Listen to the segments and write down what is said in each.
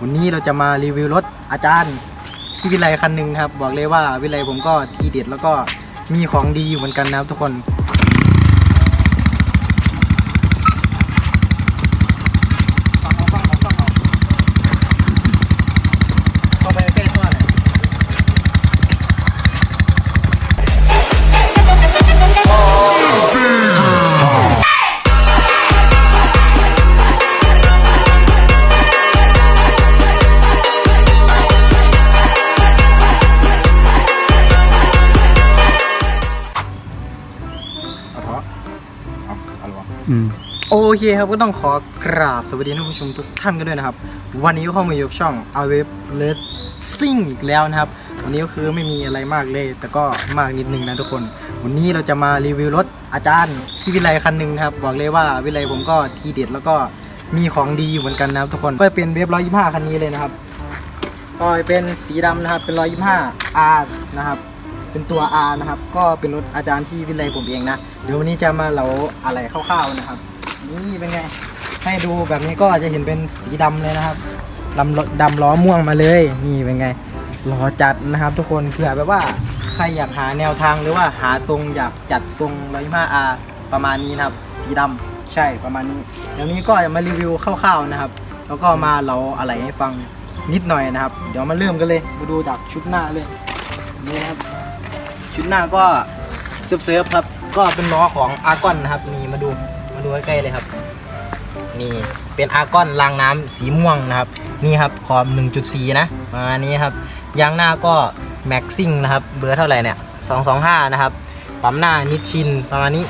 วันนี้เราจะมารีวิวรถอาจารย์ที่วิไลคันหนึ่งครับ บอกเลยว่าวิไลผมก็ทีเด็ดแล้วก็มีของดีอยู่เหมือนกันนะครับทุกคน อืม โอเคครับก็ต้องขอกราบสวัสดีท่านผู้ชมทุกท่านกันด้วยนะครับ วันนี้ก็เข้ามาอยู่กับช่อง a w e b l e t Sing อีกแล้วนะครับ วันนี้ก็คือไม่มีอะไรมากเลย แต่ก็มากนิดนึงนะทุกคน วันนี้เราจะมารีวิวรถอาจารย์ที่วิไลคันหนึ่งนะครับ บอกเลยว่าวิไลผมก็ทีเด็ดแล้วก็มีของดีอยู่เหมือนกันนะครับทุกคน ก็เป็นเวฟร้อยยี่ห้าคันนี้เลยนะครับ ก็เป็นสีดำนะครับเป็นร้อยยี่ห้า R นะครับ เป็นตัว R นะครับ ก็เป็นรถอาจารย์ที่วิไลผมเองนะ เดี๋ยววันนี้จะมาเหลาอะไรคร่าวๆนะครับ นี่เป็นไง ให้ดูแบบนี้ก็จะเห็นเป็นสีดำเลยนะครับดำดำล้อม่วงมาเลย นี่เป็นไงล้อจัดนะครับ ทุกคนเผื่อแบบว่าใครอยากหาแนวทางหรือว่าหาทรงอยากจัดทรง125 R ประมาณนี้นะครับ สีดำใช่ประมาณนี้ เดี๋ยวนี้ก็จะมารีวิวคร่าวๆนะครับ แล้วก็มาเราอะไรให้ฟังนิดหน่อยนะครับ เดี๋ยวมาเริ่มกันเลยมาดูจากชุดหน้าเลยนี่ครับ ชุดหน้าก็เซิร์ฟๆครับ ก็เป็นล้อของอาร์กอนนะครับนี่มาดูมาดูใกล้ๆเลยครับ นี่เป็นอาร์กอนรางน้ำสีม่วงนะครับ นี่ครับขอบ 1.4นะประมานี้ครับยางหน้าก็แม็กซิ่งนะครับ เบอร์เท่าไหร่เนี่ย 225 นะครับปั๊มหน้านิชชินประมาณนี้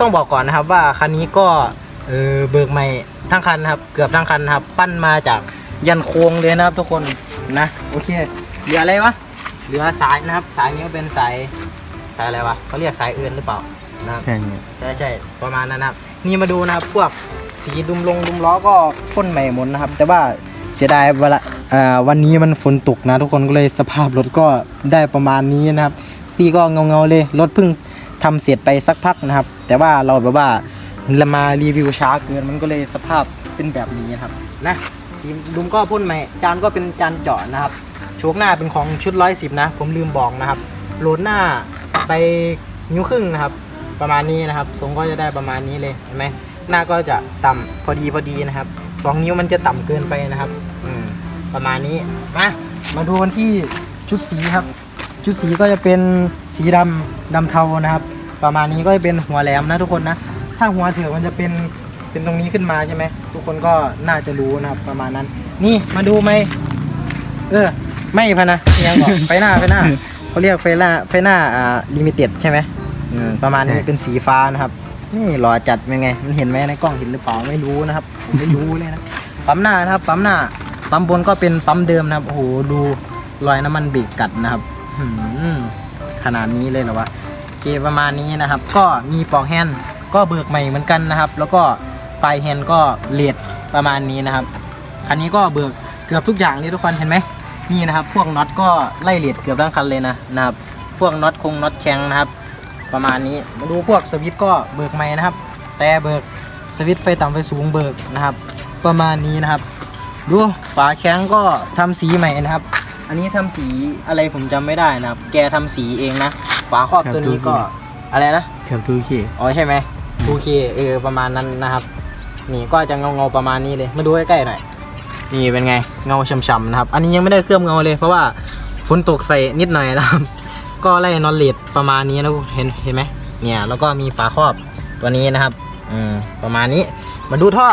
ต้องบอกก่อนนะครับว่าคันนี้ก็เออเบิกใหม่ทั้งคันนะครับ เกือบทั้งคันนะครับ ปั้นมาจากยันโค้งเลยนะครับทุกคนนะโอเคเหลืออะไรวะ เหลือสายนะครับ สายนี้ก็เป็นสายสายอะไรวะเขาเรียกสายเอื่นหรือเปล่านะครับใช่เนี่ยใช่ใช่ประมาณนั้นนะครับ นี่มาดูนะครับพวกสีดุมลงดุมล้อก็พ่นใหม่หมดนะครับ แต่ว่าเสียดายเวลาอ่าวันนี้มันฝนตกนะ ทุกคนก็เลยสภาพรถก็ได้ประมาณนี้นะครับสีก็เงาเงาๆเลยรถเพิ่งทำเสร็จไปสักพักนะครับ แต่ว่าเราแบบว่าเรามารีวิวช้าเกินมันก็เลยสภาพเป็นแบบนี้นะครับนะ สีดุมก็พ่นใหม่จานก็เป็นจานเจาะนะครับโชคหน้าเป็นของชุดร้อยสิบนะผมลืมบอกนะครับโหลดหน้าไปนิ้วครึ่งนะครับ ประมาณนี้นะครับทรงก็จะได้ประมาณนี้เลยเห็นไหมหน้าก็จะต่ำพอดีพอดีนะครับสองนิ้วมันจะต่ำเกินไปนะครับอืมประมาณนี้มามาดูกันที่ชุดสีครับ ชุดสีก็จะเป็นสีดำดำเทานะครับ ประมาณนี้ก็จะเป็นหัวแหลมนะทุกคนนะ ถ้าหัวเถือกมันจะเป็น เป็นตรงนี้ขึ้นมาใช่ไหมทุกคนก็น่าจะรู้นะครับประมาณนั้น นี่มาดูไหมเออไม่พะนะยังบอกไฟหน้าไฟหน้าเขาเรียกไฟหน้าไฟหน้าอ่าลิมิเต็ดใช่ไหมอืมประมาณนี้เป็นสีฟ้านะครับ นี่หล่อจัดเป็นไง มันเห็นไหมในกล้องเห็นหรือเปล่าไม่รู้นะครับผมไม่รู้เลยนะปั๊มหน้านะครับปั๊มหน้าปั๊มบนก็เป็นปั๊มเดิมนะครับโอ้โหดูรอยน้ำมันเบรกกัดนะครับหืมขนาดนี้เลยเหรอวะโอเคประมาณนี้นะครับ ก็มีปลอกแฮนด์ก็เบิกใหม่เหมือนกันนะครับ แล้วก็ ปลายแฮนด์ก็เลดประมาณนี้นะครับ คันนี้ก็เบิกเกือบทุกอย่างเลยทุกคนเห็นไหมนี่นะครับ พวกน็อตก็ไล่เลดเกือบทั้งคันเลยนะนะครับ พวกน็อตคงน็อตแข็งนะครับ ประมาณนี้มาดูพวกสวิตช์ก็เบิกใหม่นะครับ แต่เบิกสวิตช์ไฟต่ำไฟสูงเบิกนะครับ ประมาณนี้นะครับ ดูฝาแข้งก็ทำสีใหม่นะครับ อันนี้ทำสีอะไรผมจำไม่ได้นะครับ แกทำสีเองนะฝาครอบตัวนี้ก็อะไรนะแถวตู้ขี้อ๋อใช่ไหม 2K เออประมาณนั้นนะครับ นี่ก็จะเงาเงาๆประมาณนี้เลยมาดูใกล้ๆหน่อยนี่เป็นไงเงาช่ำๆนะครับ อันนี้ยังไม่ได้เคลือบเงาเลย เพราะว่าฝนตกใส่นิดหน่อยนะครับ ก็ไล่นอนเลดประมาณนี้นะเห็นเห็นไหมเนี่ยแล้วก็มีฝาครอบตัวนี้นะครับอืมประมาณนี้มาดูท่อ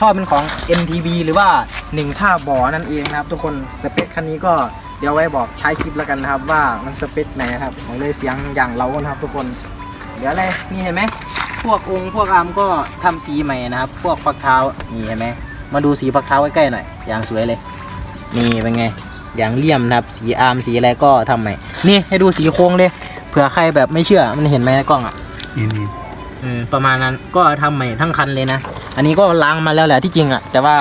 ท่อเป็นของ NTV หรือว่า1ท่าบ่อนั่นเองนะครับ ทุกคนสเปคคันนี้ก็เดี๋ยวไว้บอกใช้คลิปแล้วกันนะครับ ว่ามันสเปคไหนครับผมเลยเสียงอย่างเรานะครับ ทุกคนเดี๋ยวอะไรนี่เห็นไหม พวกองค์พวกอาร์มก็ทำสีใหม่นะครับ พวกพักเท้านี่เห็นไหมมาดูสีพักเท้าใกล้ๆหน่อยอย่างสวยเลย นี่เป็นไง อย่างเลี่ยมนะครับ สีอาร์มสีอะไรก็ทำใหม่ นี่ให้ดูสีโค้งเลย เผื่อใครแบบไม่เชื่อมันเห็นไหมในกล้องอะนี่นี่อืมประมาณนั้นก็ทำใหม่ทั้งคันเลยนะ อันนี้ก็ล้างมาแล้วแหละที่จริงอะ แต่ว่า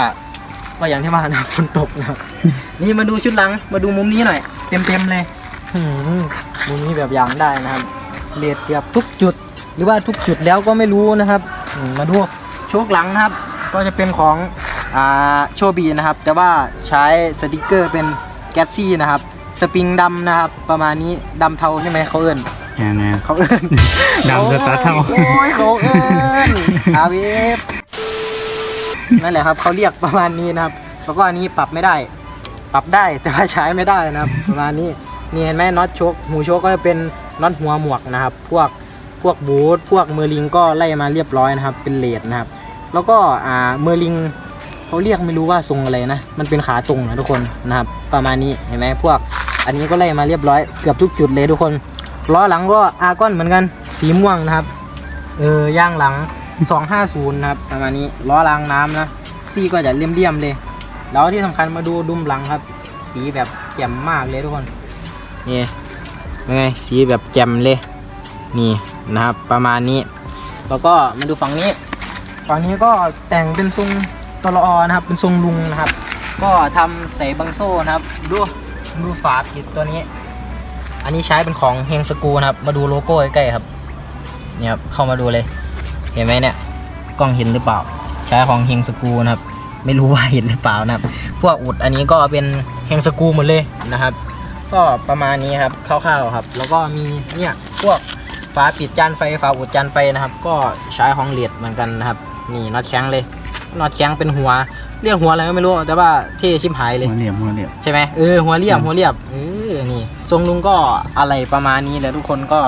ก็อย่างที่ว่านะฝนตกนะครับนี่มาดูชุดหลังมาดูมุมนี้หน่อย เต็มๆเลยหืมมุมนี้แบบอย่างได้นะครับเลดเกือบทุกจุด หรือว่าทุกจุดแล้วก็ไม่รู้นะครับอืมมาดูโชคหลังนะครับ ก็จะเป็นของอ่าโชบีนะครับ แต่ว่าใช้สติกเกอร์เป็นแกตซี่นะครับ สปริงดำนะครับ ประมาณนี้ดำเทาใช่ไหมเขาเอิ้นแน่แน่เขาเอิ้นดำสตาร์ทเทา โอ้ยเขาเอิ้นอาวิฟนั่นแหละครับเขาเรียกประมาณนี้นะครับ แล้วก็อันนี้ปรับไม่ได้ ปรับได้แต่ว่าใช้ไม่ได้นะครับ ประมาณนี้นี่เห็นไหมน็อตโชคหูโชคก็จะเป็นน็อตหัวหมวกนะครับ พวก พวกบูทพวกเมอร์ลิงก็ไล่มาเรียบร้อยนะครับ เป็นเลดนะครับ แล้วก็อ่าเมอร์ลิงเขาเรียกไม่รู้ว่าทรงอะไรนะ มันเป็นขาตรงนะทุกคนนะครับ ประมาณนี้เห็นไหมพวก อันนี้ก็ไล่มาเรียบร้อยเกือบทุกจุดเลยทุกคน ล้อหลังก็อาร์กอนเหมือนกันสีม่วงนะครับ เออย่างหลัง 250นะครับประมาณนี้ล้อรางน้ำนะซี่ก็จะเลี่ยมๆเลยแล้วที่สำคัญมาดูดุมหลังครับ สีแบบแจ่มมากเลยทุกคนนี่เป็นไงสีแบบแจ่มเลย นี่นะครับประมาณนี้ แล้วก็มาดูฝั่งนี้ ฝั่งนี้ก็แต่งเป็นทรงตลออนะครับ เป็นทรงลุงนะครับ ก็ทำใส่บังโซ่นะครับ ดูดูฝาปิดตัวนี้ อันนี้ใช้เป็นของเฮงสกูนะครับ มาดูโลโก้ใกล้ๆครับเนี่ยครับเข้ามาดูเลย เห็นไหมเนี่ยกล้องเห็นหรือเปล่า ใช้ของเฮงสกูนะครับ ไม่รู้ว่าเห็นหรือเปล่านะครับ พวกอุดอันนี้ก็เป็นเฮงสกูหมดเลยนะครับ ก็ประมาณนี้ครับคร่าวๆครับ แล้วก็มีเนี่ยพวก ฝาปิดจานไฟฝาอุดจานไฟนะครับ ก็ใช้ของเหลียดเหมือนกันนะครับ นี่น็อตแข็งเลยน็อตแข็งเป็นหัวเรียกหัวอะไรก็ไม่รู้แต่ว่าเท่ชิมหายเลยหัวเหลี่ยมหัวเหลี่ยมใช่ไหมเออหัวเรียบหัวเรียบเออนี่ทรงลุงก็อะไรประมาณนี้แหละทุกคนก็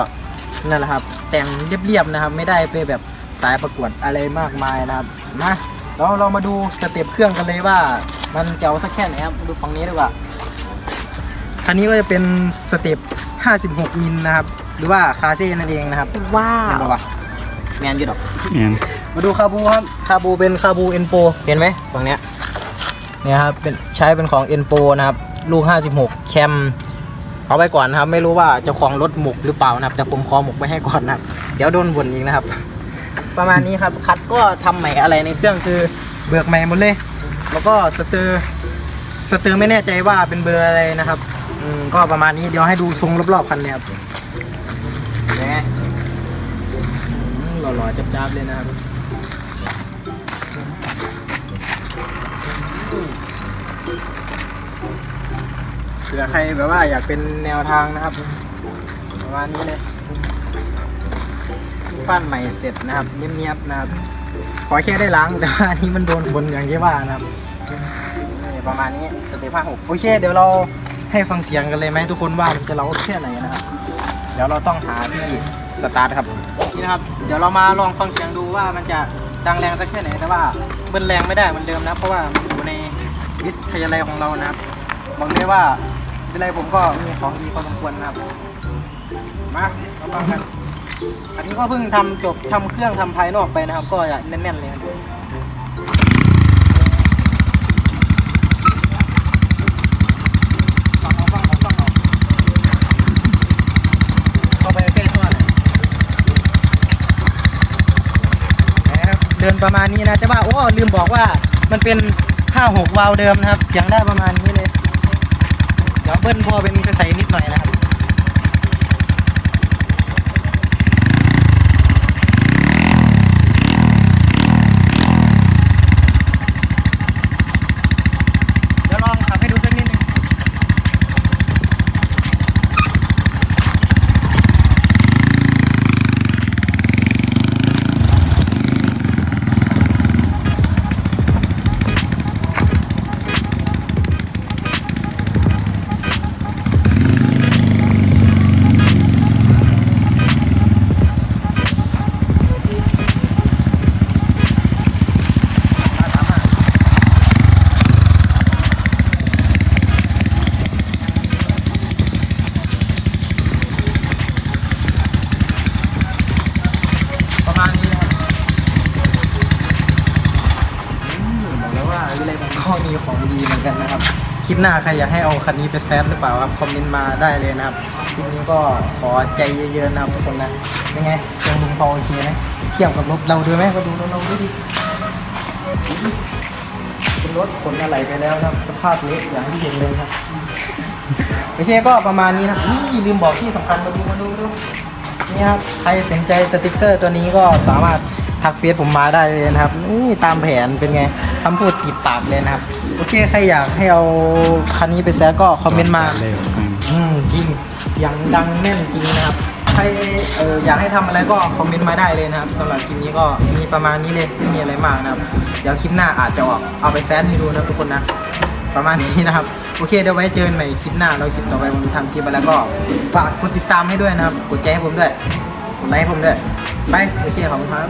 นั่นแหละครับ แต่งเรียบๆนะครับ ไม่ได้ไปแบบสายประกวดอะไรมากมายนะครับมาแล้วเรามาดูสเต็ปเครื่องกันเลยว่า มันเจ๋วสักแค่ไหนครับมาดูฝั่งนี้ดีกว่าคันนี้ก็จะเป็นสเต็ป 56 มิลนะครับ หรือว่าคาเซ่นั่นเองนะครับว้าเห็นวปะวะแมนอยู่ดอก เนี่ยมาดูคาบูครับ คาบูเป็นคาบูเอ็นโปเห็นไหมฝั่งเนี้ยเนี่ยครับเป็นใช้เป็นของเอ็นโปนะครับ ลูก 56 แคม เอาไปก่อนนะครับ ไม่รู้ว่าเจ้าของรถหมกหรือเปล่านะครับ แต่ผมขอหมกไว้ให้ก่อนนะครับ เดี๋ยวโดนบ่นอีกนะครับ ประมาณนี้ครับ คัดก็ทำใหม่อะไรในเครื่องคือเบิกใหม่หมดเลย แล้วก็สเตอร์สเตอร์ไม่แน่ใจว่าเป็นเบอร์อะไรนะครับอืมก็ประมาณนี้เดี๋ยวให้ดูทรงรอบๆคันเลยครับ หล่อๆจับๆเลยนะครับเผื่อใครแบบว่าอยากเป็นแนวทางนะครับประมาณนี้เลยปั้นใหม่เสร็จนะครับเนียบๆนะครับ ขอแค่ได้ล้างแต่ว่านี้มันโดนบนอย่างที่ว่านะครับนี่ประมาณนี้สเต็ปห้าหกโอเค เดี๋ยวเราให้ฟังเสียงกันเลยไหมทุกคนว่ามันจะเล้าแค่ไหนนะครับ เดี๋ยวเราต้องหาที่สตาร์ทครับ นะครับ เดี๋ยวเรามาลองฟังเสียงดูว่ามันจะดังแรงสักแค่ไหน แต่ว่าเบิ้ลแรงไม่ได้เหมือนเดิมนะ เพราะว่ามันอยู่ในวิทยาลัยของเรานะครับบอกได้ว่าวิทยาลัยผมก็มีของดีพอสมควรนะครับ มามาฟังกัน อันนี้ก็เพิ่งทำจบทำเครื่องทำภายนอกไปนะครับ ก็จะแน่นๆเลยนะฟังเอาฟังเอาฟังเอาเข้าไปใกล้ท่อหน่อยนะครับเดินประมาณนี้นะ แต่ว่าโอ้ลืมบอกว่ามันเป็น5-6วาล์วเดิมนะครับ เสียงได้ประมาณนี้เลย เดี๋ยวเบิ้ลพอเป็นกระใสนิดหน่อยนะครับ เดี๋ยวลองขับให้ดูสักนิดนึงมาตามมาประมาณนี้นะครับอืมบอกแล้วว่าวิเลยผมก็มีของดีเหมือนกันนะครับ คลิป หน้าใครอยากให้เอาคันนี้ไปแซดหรือเปล่าครับ คอมเมนต์มาได้เลยนะครับคลิปนี้ก็ขอใจเยอะๆนะครับทุกคนนะเป็นไงเสียงลุงพอโอเคไหมเทียบกับรถเราดูไหมก็ดูรถเราดูดิเป็นรถขนอะไรไปแล้วนะครับ สภาพเละอย่างที่เห็นเลยครับโอเคก็ประมาณนี้นะนี่ลืมบอกที่สำคัญมาดูมาดูดูนี่ครับใครสนใจสติกเกอร์ตัวนี้ก็สามารถ ทักเฟซผมมาได้เลยนะครับนี่ตามแผนเป็นไงคำพูดติดปากเลยนะครับ โอเคใครอยากให้เอาคันนี้ไปแซดก็คอมเมนต์มาอืมอืมจริงเสียงดังแน่นจริงนะครับใครเอออยากให้ทำอะไรก็คอมเมนต์มาได้เลยนะครับสำหรับคลิปนี้ก็มีประมาณนี้เลยไม่มีอะไรมากนะครับ เดี๋ยวคลิปหน้าอาจจะออกเอาไปแซดให้ดูนะทุกคนนะ ประมาณนี้นะครับ โอเคเดี๋ยวไว้เจอกันใหม่คลิปหน้าแล้วคลิปต่อไปผมทำคลิปอะไรก็ฝากกดติดตามให้ด้วยนะครับ กดใจให้ผมด้วยกดไลค์ให้ผมด้วย ไปโอเคขอบคุณครับ